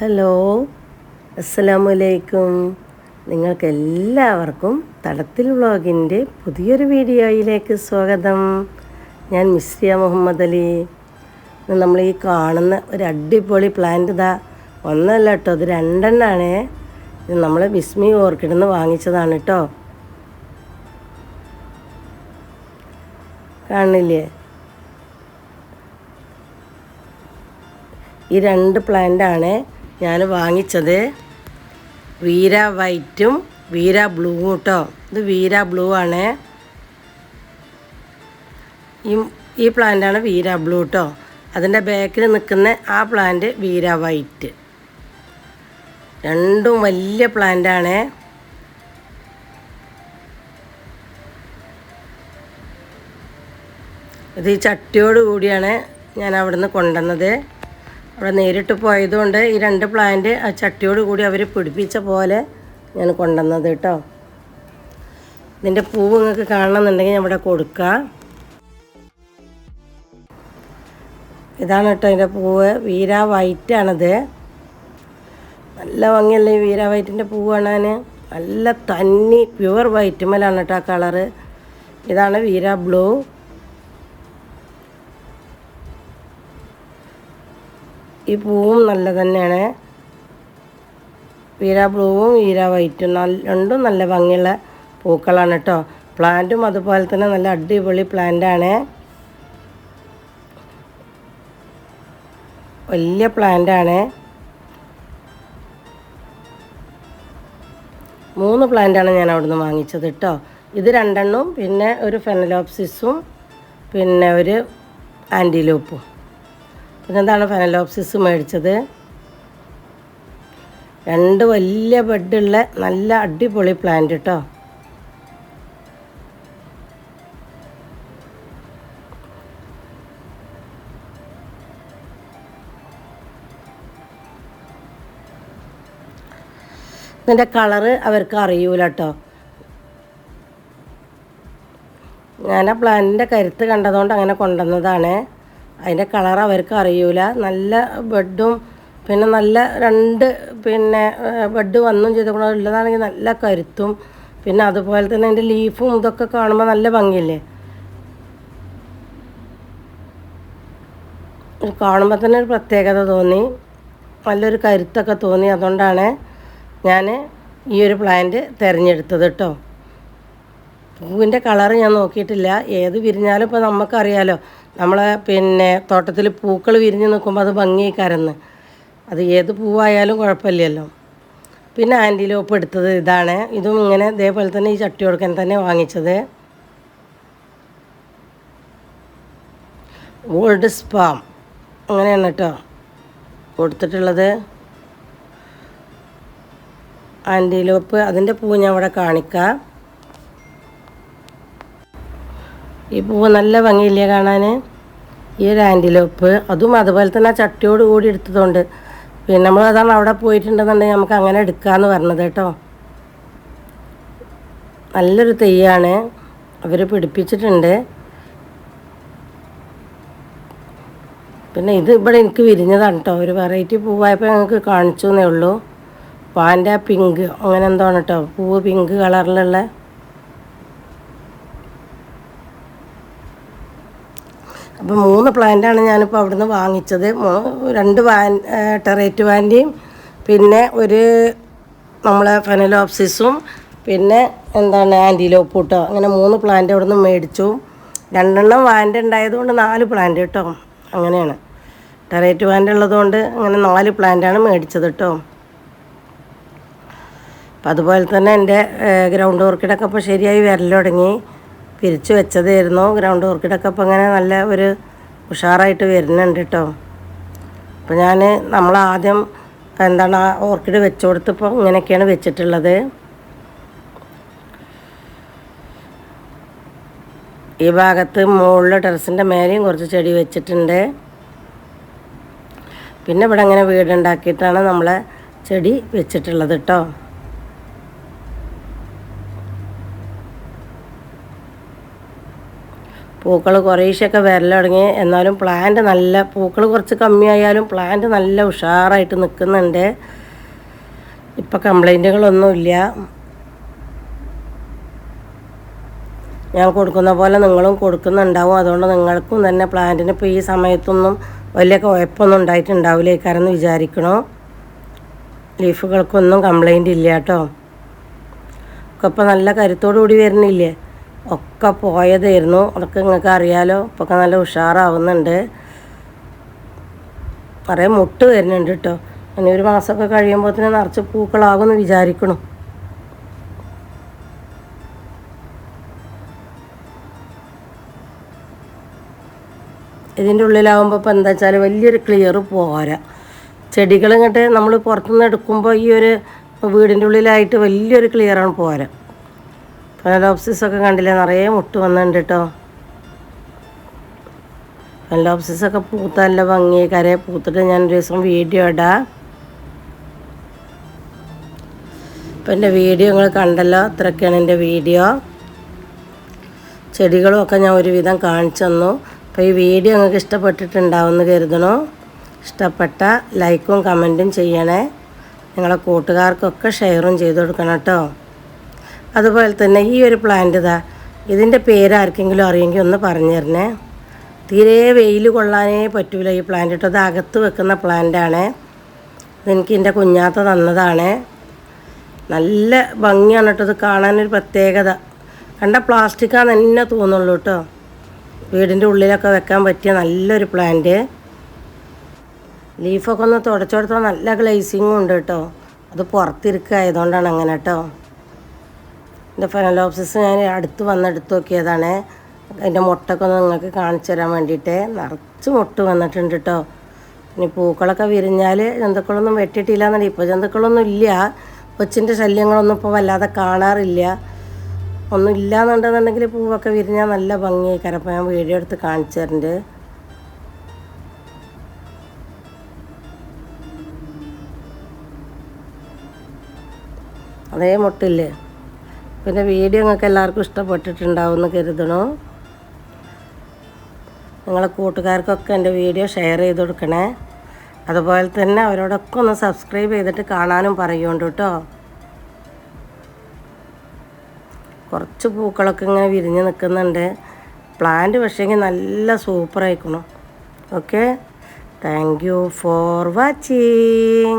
Hello അസ്സലാമലൈക്കും നിങ്ങൾക്കെല്ലാവർക്കും തടത്തിൽ വ്ളോഗിന്റെ പുതിയൊരു വീഡിയോയിലേക്ക് സ്വാഗതം. ഞാൻ മിസ്രിയ മുഹമ്മദ് അലി. നമ്മൾ ഈ കാണുന്ന ഒരു അടിപൊളി പ്ലാന്റ് ഇതാ. ഒന്നല്ല കേട്ടോ ഇത് രണ്ടെണ്ണമാണ് ഇത് നമ്മൾ ബിസ്മി ഓർക്കിഡിൽ നിന്ന് വാങ്ങിച്ചതാണ് കേട്ടോ കാണില്ലേ? ഈ രണ്ട് പ്ലാന്റാണ് ഞാൻ വാങ്ങിച്ചത് വീര വൈറ്റും വീര ബ്ലൂവും കേട്ടോ. ഇത് വീര ബ്ലൂ ആണ്. ഈ ഈ പ്ലാന്റാണ് വീര ബ്ലൂ കേട്ടോ. അതിന്റെ ബാക്കിൽ നിൽക്കുന്ന ആ പ്ലാന്റ് വീര വൈറ്റ്. രണ്ടും വലിയ പ്ലാന്റാണ് ഇത് ഈ ചട്ടിയോട് കൂടിയാണ് ഞാൻ അവിടുന്ന് കൊണ്ടുവന്നത്. അവിടെ നേരിട്ട് പോയതുകൊണ്ട് ഈ രണ്ട് പ്ലാന്റ് ആ ചട്ടിയോട് കൂടി അവർ പിടിപ്പിച്ച പോലെ ഞാൻ കൊണ്ടുവന്നത് കേട്ടോ. ഇതിന്റെ പൂവ് നിങ്ങൾക്ക് കാണണമെന്നുണ്ടെങ്കിൽ ഞാൻ ഇവിടെ കൊടുക്കാം. ഇതാണ് കേട്ടോ അതിന്റെ പൂവ്. വീര വൈറ്റാണത് നല്ല ഭംഗിയല്ലേ ഈ വീര വൈറ്റിന്റെ പൂവ് കാണാൻ നല്ല തന്നി പ്യുവർ വൈറ്റ് മേലാണ് കേട്ടോ ആ കളറ് ഇതാണ് വീര ബ്ലൂ ഈ പൂവും നല്ല തന്നെയാണ് വീര ബ്ലൂവും വീര വൈറ്റും നല്ല രണ്ടും നല്ല ഭംഗിയുള്ള പൂക്കളാണ് കേട്ടോ പ്ലാന്റും അതുപോലെ തന്നെ നല്ല അടിപൊളി പ്ലാന്റാണ്. വലിയ പ്ലാന്റാണ്. മൂന്ന് പ്ലാന്റാണ് ഞാൻ അവിടുന്ന് വാങ്ങിച്ചത് കേട്ടോ ഇത് രണ്ടെണ്ണവും പിന്നെ ഒരു ഫെനലോപ്സിസും പിന്നെ ഒരു ആന്റിലോപ്പും പിന്നെ എന്താണ് ഫെനലോപ്സിസ് മേടിച്ചത്? രണ്ട് വലിയ ബെഡുള്ള നല്ല അടിപൊളി പ്ലാന്റ് കേട്ടോ ഇതിന്റെ കളറ് അവർക്ക് അറിയൂല കേട്ടോ ഞാൻ ആ പ്ലാന്റിന്റെ കരുത്ത് കണ്ടതുകൊണ്ട് അങ്ങനെ കൊണ്ടുവന്നതാണ്. അതിന്റെ കളർ അവർക്ക് അറിയൂല. നല്ല ബെഡും പിന്നെ നല്ല രണ്ട് പിന്നെ ബെഡ് വന്നും ചെയ്തുകൊണ്ട് ഉള്ളതാണെങ്കിൽ നല്ല കരുത്തും. പിന്നെ അതുപോലെ തന്നെ അതിന്റെ ലീഫും ഇതൊക്കെ കാണുമ്പോൾ നല്ല ഭംഗിയല്ലേ? കാണുമ്പോൾ തന്നെ ഒരു പ്രത്യേകത തോന്നി. നല്ലൊരു കരുത്തൊക്കെ തോന്നി. അതുകൊണ്ടാണ് ഞാൻ ഈ ഒരു പ്ലാന്റ് തിരഞ്ഞെടുത്തത് കേട്ടോ പൂവിന്റെ കളറ് ഞാൻ നോക്കിയിട്ടില്ല. ഏത് വിരിഞ്ഞാലും ഇപ്പോൾ നമുക്കറിയാലോ നമ്മളെ പിന്നെ തോട്ടത്തിൽ പൂക്കൾ വിരിഞ്ഞ് നിൽക്കുമ്പോൾ അത് ഭംഗി കരന്ന് അത് ഏത് പൂവായാലും കുഴപ്പമില്ലല്ലോ. പിന്നെ ആന്റിലോപ്പ് എടുത്തത് ഇതാണ്. ഇതും ഇങ്ങനെ ഇതേപോലെ തന്നെ ഈ ചട്ടി കൊടുക്കാൻ തന്നെ വാങ്ങിച്ചത്. ഓൾഡ് സ്പാം അങ്ങനെയാണ് കേട്ടോ കൊടുത്തിട്ടുള്ളത്. ആന്റിലോപ്പ് അതിന്റെ പൂ ഞാൻ ഇവിടെ കാണിക്കാം. ഈ പൂവ് നല്ല ഭംഗിയില്ലേ കാണാൻ ഈ ഒരു ആന്റിലോപ്പ് അതും അതുപോലെ തന്നെ ചട്ടിയോട് കൂടി എടുത്തതുകൊണ്ട്. പിന്നെ നമ്മൾ അതാണ് അവിടെ പോയിട്ടുണ്ടെന്നുണ്ടെങ്കിൽ നമുക്ക് അങ്ങനെ എടുക്കാമെന്ന് പറഞ്ഞത് കേട്ടോ. നല്ലൊരു തെയ്യാണ്. അവർ പിടിപ്പിച്ചിട്ടുണ്ട്. പിന്നെ ഇത് ഇവിടെ എനിക്ക് വിരിഞ്ഞതാണ് കേട്ടോ. ഒരു വെറൈറ്റി പൂവായപ്പോൾ ഞങ്ങൾക്ക് കാണിച്ചു എന്നേ ഉള്ളൂ. പാന്റെ പിങ്ക് അങ്ങനെ എന്താണ് കേട്ടോ. പൂവ് പിങ്ക് കളറിലുള്ള അപ്പോൾ മൂന്ന് പ്ലാന്റാണ് ഞാനിപ്പോൾ അവിടുന്ന് വാങ്ങിച്ചത്. രണ്ട് വാൻ ടെറേറ്റ് വാന്റെയും പിന്നെ ഒരു നമ്മളെ ഫെനലോപ്സിസും പിന്നെ എന്താണ് ആന്റിലോപ്പ് കേട്ടോ അങ്ങനെ മൂന്ന് പ്ലാന്റ് അവിടുന്ന് മേടിച്ചു. രണ്ടെണ്ണം വാന്റ് ഉണ്ടായതുകൊണ്ട് നാല് പ്ലാന്റ് കേട്ടോ. അങ്ങനെയാണ്. ടെറേറ്റ് വാന്റ് ഉള്ളതുകൊണ്ട് അങ്ങനെ നാല് പ്ലാന്റാണ് മേടിച്ചത് കേട്ടോ. അപ്പം അതുപോലെ തന്നെ എന്റെ ഗ്രൗണ്ട് ഓർക്കിഡൊക്കെ ഇപ്പോൾ ശരിയായി വരൽ തുടങ്ങി പിരിച്ചു വെച്ചതായിരുന്നു. ഗ്രൗണ്ട് ഓർക്കിഡൊക്കെ ഇപ്പോൾ അങ്ങനെ നല്ല ഒരു ഉഷാറായിട്ട് വരുന്നുണ്ട് കേട്ടോ അപ്പോൾ ഞാൻ നമ്മൾ ആദ്യം എന്താണ് ആ ഓർക്കിഡ് വെച്ചു കൊടുത്തപ്പോൾ ഇങ്ങനെയൊക്കെയാണ് വെച്ചിട്ടുള്ളത്. ഈ ഭാഗത്ത് മുകളിൽ ടെറസിന്റെ മേലെയും കുറച്ച് ചെടി വെച്ചിട്ടുണ്ട്. പിന്നെ ഇവിടെ അങ്ങനെ വീടുണ്ടാക്കിയിട്ടാണ് നമ്മളെ ചെടി വെച്ചിട്ടുള്ളത് കേട്ടോ പൂക്കൾ കുറേശ്ശൊക്കെ വരൽ തുടങ്ങി എന്നാലും പ്ലാന്റ് നല്ല പൂക്കൾ കുറച്ച് കമ്മിയായാലും പ്ലാന്റ് നല്ല ഉഷാറായിട്ട് നിൽക്കുന്നുണ്ട് ഇപ്പം കംപ്ലൈന്റുകളൊന്നുമില്ല ഞാൻ കൊടുക്കുന്ന പോലെ നിങ്ങളും കൊടുക്കുന്നുണ്ടാവും. അതുകൊണ്ട് നിങ്ങൾക്കും തന്നെ പ്ലാന്റിന് ഇപ്പോൾ ഈ സമയത്തൊന്നും വലിയ കുഴപ്പമൊന്നും ഉണ്ടായിട്ടുണ്ടാവില്ല കാരണം എന്ന് വിചാരിക്കണോ ലീഫുകൾക്കൊന്നും കംപ്ലൈന്റ് ഇല്ല കേട്ടോ. ഒക്കെ ഇപ്പോൾ നല്ല കരുത്തോടു കൂടി വരുന്നില്ലേ? ഒക്കെ പോയതായിരുന്നു. അതൊക്കെ നിങ്ങൾക്ക് അറിയാലോ. ഇപ്പൊക്കെ നല്ല ഉഷാറാവുന്നുണ്ട്. നിറയെ മുട്ട് വരുന്നുണ്ട് കേട്ടോ ഇനി ഒരു മാസമൊക്കെ കഴിയുമ്പോൾ തന്നെ നിറച്ച് പൂക്കളാകുമെന്ന് വിചാരിക്കണം. ഇതിന്റെ ഉള്ളിലാവുമ്പോൾ ഇപ്പോൾ എന്താ വെച്ചാൽ വലിയൊരു ക്ലിയർ പോരാ. ചെടികൾ ഇങ്ങോട്ട് നമ്മൾ പുറത്തുനിന്ന് എടുക്കുമ്പോൾ ഈ ഒരു വീടിന്റെ ഉള്ളിലായിട്ട് വലിയൊരു ക്ലിയറാണ് പോരാ. ഫെനലോപ്സിസ് ഒക്കെ കണ്ടില്ലേ? നിറയെ മുട്ട് വന്നിട്ടുണ്ട് കേട്ടോ ഫെനലോപ്സിസ് ഒക്കെ പൂത്ത നല്ല ഭംഗി. കരയെ പൂത്തിട്ട് ഞാൻ ഒരു ദിവസം വീഡിയോ ഇടാ. ഇപ്പം എന്റെ വീഡിയോ നിങ്ങൾ കണ്ടല്ലോ? ഇത്രയൊക്കെയാണ് എന്റെ വീഡിയോ ചെടികളും ഒക്കെ ഞാൻ ഒരുവിധം കാണിച്ചു തന്നു. അപ്പോൾ ഈ വീഡിയോ നിങ്ങൾക്ക് ഇഷ്ടപ്പെട്ടിട്ടുണ്ടാവുമെന്ന് കരുതണോ. ഇഷ്ടപ്പെട്ട ലൈക്കും കമന്റും ചെയ്യണേ. നിങ്ങളെ കൂട്ടുകാർക്കൊക്കെ ഷെയറും ചെയ്ത് കൊടുക്കണം കേട്ടോ അതുപോലെ തന്നെ ഈ ഒരു പ്ലാന്റ് ഇതാ ഇതിന്റെ പേര് ആർക്കെങ്കിലും അറിയെങ്കിൽ ഒന്ന് പറഞ്ഞു തരണേ. തീരെ വെയിൽ കൊള്ളാനേ പറ്റൂല ഈ പ്ലാന്റ് കേട്ടോ അത് അകത്ത് വെക്കുന്ന പ്ലാന്റാണ് എനിക്ക് എന്റെ കുഞ്ഞാത്ത തന്നതാണ്. നല്ല ഭംഗിയാണ് കേട്ടോ ഇത് കാണാനൊരു പ്രത്യേകത. കണ്ട പ്ലാസ്റ്റിക്കാന്ന് തന്നെ തോന്നുള്ളൂ കേട്ടോ. വീടിന്റെ ഉള്ളിലൊക്കെ വെക്കാൻ പറ്റിയ നല്ലൊരു പ്ലാന്റ് ലീഫൊക്കെ ഒന്ന് തുടച്ചെടുത്താൽ നല്ല ഗ്ലേസിങ്ങും ഉണ്ട് കേട്ടോ. അത് പുറത്തിരിക്കുക ആയതുകൊണ്ടാണ് അങ്ങനെ കേട്ടോ. എന്റെ ഫെനലോപ്സിസ് ഞാൻ അടുത്ത് വന്ന് എടുത്ത് നോക്കിയതാണ്. അതിന്റെ മുട്ടൊക്കെ ഒന്ന് നിങ്ങൾക്ക് കാണിച്ചു തരാൻ വേണ്ടിയിട്ട്. നിറച്ച് മുട്ട് വന്നിട്ടുണ്ട് കേട്ടോ ഇനി പൂക്കളൊക്കെ വിരിഞ്ഞാൽ ജന്തുക്കളൊന്നും വെട്ടിയിട്ടില്ല എന്നുണ്ടെങ്കിൽ ഇപ്പോൾ ജന്തുക്കളൊന്നും ഇല്ല. കൊച്ചിന്റെ ശല്യങ്ങളൊന്നും ഇപ്പോൾ വല്ലാതെ കാണാറില്ല. ഒന്നും ഇല്ല എന്നുണ്ടെന്നുണ്ടെങ്കിൽ പൂവൊക്കെ വിരിഞ്ഞാൽ നല്ല ഭംഗിയായി കരപ്പം ഞാൻ വീഡിയോ എടുത്ത് കാണിച്ചു തരുന്നുണ്ട് അതേ മുട്ടില്ലേ? പിന്നെ വീഡിയോ നിങ്ങൾക്ക് എല്ലാവർക്കും ഇഷ്ടപ്പെട്ടിട്ടുണ്ടാവും എന്ന് കരുതണു. നിങ്ങളെ കൂട്ടുകാർക്കൊക്കെ എന്റെ വീഡിയോ ഷെയർ ചെയ്ത് കൊടുക്കണേ. അതുപോലെ തന്നെ അവരോടൊക്കെ ഒന്ന് സബ്സ്ക്രൈബ് ചെയ്തിട്ട് കാണാനും പറയുന്നുണ്ട് കേട്ടോ. കുറച്ച് പൂക്കളൊക്കെ ഇങ്ങനെ വിരിഞ്ഞ് നിൽക്കുന്നുണ്ട്. പ്ലാന്റ് പക്ഷേങ്കിൽ നല്ല സൂപ്പറായിക്കണം okay thank you for watching